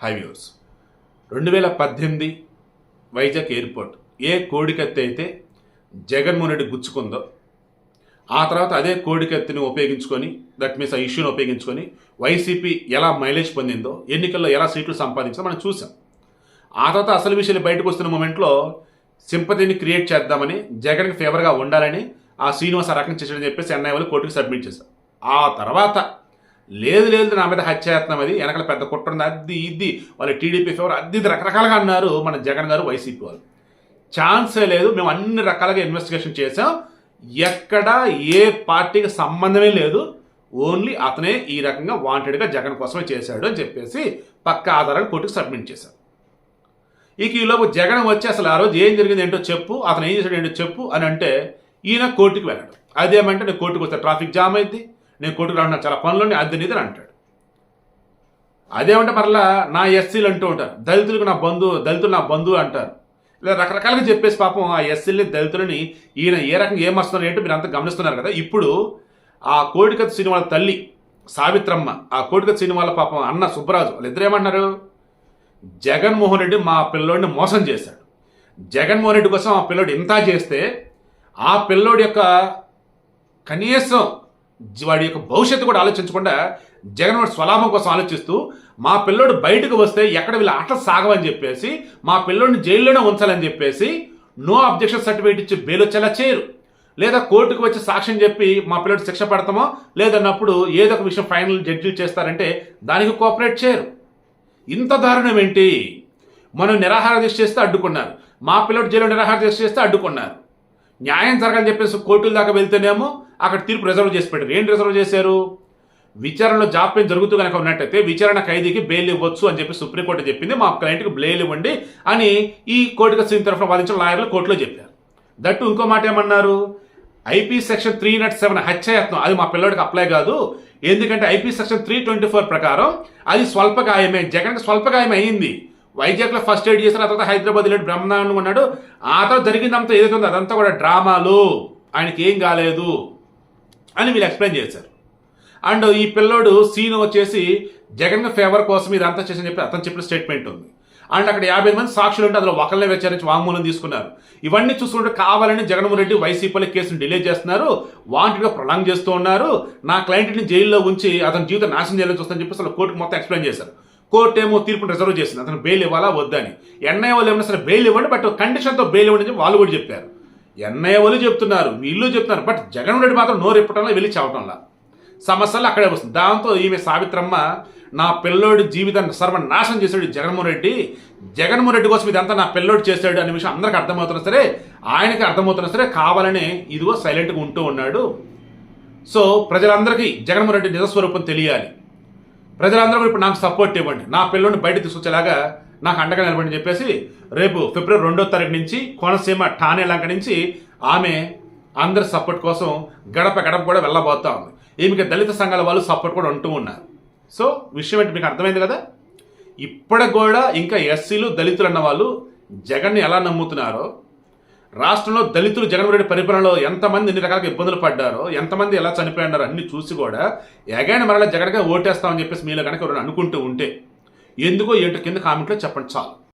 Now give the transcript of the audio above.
హైవ్యూర్స్ రెండు వేల పద్దెనిమిది వైజాగ్ ఎయిర్పోర్ట్ ఏ కోడికత్తి అయితే జగన్మోహన్ రెడ్డి గుచ్చుకుందో ఆ తర్వాత అదే కోడికత్తిని ఉపయోగించుకొని దట్ మీన్స్ ఆ ఇష్యూని ఉపయోగించుకొని వైసీపీ ఎలా మైలేజ్ పొందిందో ఎన్నికల్లో ఎలా సీట్లు సంపాదించిందో మనం చూసాం. ఆ తర్వాత అసలు విషయాలు బయటకు వస్తున్న మూమెంట్లో సింపతిని క్రియేట్ చేద్దామని జగన్కి ఫేవర్గా ఉండాలని ఆ శ్రీనివాస రకం చేసాడని చెప్పేసి ఎన్ఐ వాళ్ళు కోర్టుకి సబ్మిట్ చేశారు. ఆ తర్వాత లేదు లేదు నా మీద హత్యాయత్నం అది. వెనకాల పెద్ద కుట్ర ఉంది. అది ఇది. వాళ్ళ టీడీపీ ఫేవర్ అది ఇది రకరకాలుగా అన్నారు మన జగన్ గారు వైసీపీ వాళ్ళు. ఛాన్సే లేదు. మేము అన్ని రకాలుగా ఇన్వెస్టిగేషన్ చేసాం ఎక్కడ ఏ పార్టీకి సంబంధమే లేదు. ఓన్లీ అతనే ఈ రకంగా వాంటెడ్గా జగన్ కోసమే చేశాడు అని చెప్పేసి పక్క ఆధారాలు కోర్టుకు సబ్మిట్ చేశారు. ఇక ఈలోపు జగన్ వచ్చి అసలు ఆ రోజు ఏం జరిగింది ఏంటో చెప్పు అతను ఏం చేశాడు ఏంటో చెప్పు అని అంటే ఈయన కోర్టుకు వెళ్ళాడు. అదేమంటే నేను కోర్టుకు వస్తే ట్రాఫిక్ జామ్ అయింది. నేను కోర్టుకు రావడం చాలా పనులు అద్దె నిధులు అంటాడు. అదేమంటే మరలా నా ఎస్సీలు అంటూ ఉంటారు. దళితులకు నా బంధువు దళితులు నా బంధువు అంటారు. ఇలా రకరకాలుగా చెప్పేసి పాపం ఆ ఎస్సీలని దళితులని ఈయన ఏ రకంగా ఏమస్తున్నారు ఏంటో మీరు అంతా గమనిస్తున్నారు కదా. ఇప్పుడు ఆ కోడికత్ సినిమాల తల్లి సావిత్రమ్మ ఆ కోడికత్ సినిమాల పాపం అన్న సుబ్బరాజు వాళ్ళు ఇద్దరు ఏమన్నారు? జగన్మోహన్ రెడ్డి మా పిల్లోడిని మోసం చేశాడు. జగన్మోహన్ రెడ్డి కోసం ఆ పిల్లోడు ఇంత చేస్తే ఆ పిల్లోడి యొక్క కనీసం వాడి యొక్క భవిష్యత్తు కూడా ఆలోచించకుండా జగన్ వాడి స్వలాభం కోసం ఆలోచిస్తూ మా పిల్లోడు బయటకు వస్తే ఎక్కడ వీళ్ళ ఆటలు సాగవని చెప్పేసి మా పిల్లోడిని జైల్లోనే ఉంచాలని చెప్పేసి నో అబ్జెక్షన్ సర్టిఫికేట్ ఇచ్చి బెయిల్ వచ్చేలా చేయరు. లేదా కోర్టుకు వచ్చి సాక్ష్యం చెప్పి మా పిల్లడు శిక్ష పడతామో లేదన్నప్పుడు ఏదో ఒక విషయం ఫైనల్ జడ్జిలు చేస్తారంటే దానికి కోఆపరేట్ చేయరు. ఇంత దారుణం ఏంటి? మనం నిరాహార దీక్ష చేస్తే అడ్డుకున్నారు. మా పిల్లడు జైలు నిరాహార దీక్ష చేస్తే అడ్డుకున్నారు. న్యాయం జరగాలని చెప్పేసి కోర్టుల దాకా వెళ్తేనేమో అక్కడ తీర్పు రిజర్వ్ చేసి పెట్టారు. ఏంటి రిజర్వ్ చేశారు? విచారణలో జాప్యం జరుగుతూ కనుక ఉన్నట్టయితే విచారణ ఖైదీకి బెయిల్ ఇవ్వచ్చు అని చెప్పి సుప్రీంకోర్టు చెప్పింది. మా క్లయింట్కి బెయిల్ ఇవ్వండి అని ఈ కోర్టుకు సీన్ తరఫున వాదించిన లాయర్లు కోర్టులో చెప్పారు. దట్టు ఇంకో మాట ఏమన్నారు? IP section three not seven హత్యాయత్నం అది మా పిల్లడికి అప్లై కాదు. ఎందుకంటే IP section three twenty four ప్రకారం అది స్వల్ప గాయమే జగన్కి స్వల్ప గాయం అయింది. వైజాగ్లో ఫస్ట్ ఎయిడ్ చేసిన ఆ తర్వాత హైదరాబాద్ వెళ్ళి బ్రహ్మాండం ఉన్నాడు. ఆ తర్వాత జరిగిందంతా ఏదైతే ఉందో అదంతా కూడా డ్రామాలు. ఆయనకి ఏం కాలేదు. అని వీళ్ళు ఎక్స్ప్లెయిన్ చేశారు. అండ్ ఈ పిల్లోడు సీన్ వచ్చేసి జగన్ ఫేవర్ కోసం ఇదంతా చేసని చెప్పి అతను చెప్పిన స్టేట్మెంట్ ఉంది. అండ్ అక్కడ యాభై మంది సాక్షులు ఉంటే అందులో ఒకళ్ళనే విచారించి వాంగ్మూలం తీసుకున్నారు. ఇవన్నీ చూసుకుంటే కావాలని జగన్మోహన్ రెడ్డి వైసీపీలో కేసును డిలే చేస్తున్నారు. వాంటెడ్గా ప్రొలాంగ్ చేస్తూ ఉన్నారు. నా క్లయింట్ని జైల్లో ఉంచి అతని జీవితం నాశనం చేయాలని చూస్తానని చెప్పి అసలు కోర్టుకు మొత్తం ఎక్స్ప్లెయిన్ చేశారు. కోర్టు ఏమో తీర్పును రిజర్వ్ చేసింది. అతను బెయిల్ ఇవ్వాలా? వద్దని. ఎన్ఐ వాళ్ళు ఏమైనా సరే బెయిల్ ఇవ్వండి బట్ కండిషన్తో బెయిల్ ఇవ్వండి అని చెప్పి వాళ్ళు కూడా చెప్పారు. ఎన్ఐ వాళ్ళు చెప్తున్నారు వీళ్ళు చెప్తున్నారు బట్ జగన్ రెడ్డి మాత్రం నోరు ఇప్పటంలో వెళ్ళి చావటంలా. సమస్యలు అక్కడే వస్తుంది. దాంతో ఈమె సావిత్రమ్మ నా పిల్లోడి జీవితాన్ని సర్వనాశనం చేశాడు జగన్మోహన్ రెడ్డి. జగన్మోహన్ రెడ్డి కోసం ఇదంతా నా పిల్లోడు చేశాడు అనే విషయం అందరికి అర్థమవుతున్నా సరే ఆయనకి అర్థమవుతున్నా సరే కావాలని ఇదిగో సైలెంట్గా ఉంటూ ఉన్నాడు. సో ప్రజలందరికీ జగన్మోహన్ రెడ్డి నిజస్వరూపం తెలియాలి. ప్రజలందరూ ఇప్పుడు నాకు సపోర్ట్ ఇవ్వండి. నా పిల్లోని బయట తీసుకొచ్చేలాగా నాకు అండగా నిలబడి చెప్పేసి రేపు ఫిబ్రవరి రెండో తారీఖు నుంచి కోనసీమ ఠానే లంక నుంచి ఆమె అందరి సపోర్ట్ కోసం గడప గడప కూడా వెళ్ళబోతా ఉంది. ఈమెకి దళిత సంఘాల వాళ్ళు సపోర్ట్ కూడా ఉంటూ ఉన్నారు. సో విషయం ఏంటి మీకు అర్థమైంది కదా? ఇప్పటికి కూడా ఇంకా ఎస్సీలు దళితులు అన్న వాళ్ళు జగన్ని ఎలా నమ్ముతున్నారో రాష్ట్రంలో దళితులు జగన్మోహన్ రెడ్డి పరిపాలనలో ఎంతమంది ఎన్ని రకాలుగా ఇబ్బందులు పడ్డారో ఎంతమంది ఎలా చనిపోయినారో అన్ని చూసి కూడా ఎగైన మరలా జగన్గా ఓటేస్తామని చెప్పేసి మీలో కనుక ఎవరైనా అనుకుంటూ ఉంటే ఎందుకో ఏంటో కింద కామెంట్లో చెప్పండి చాలు.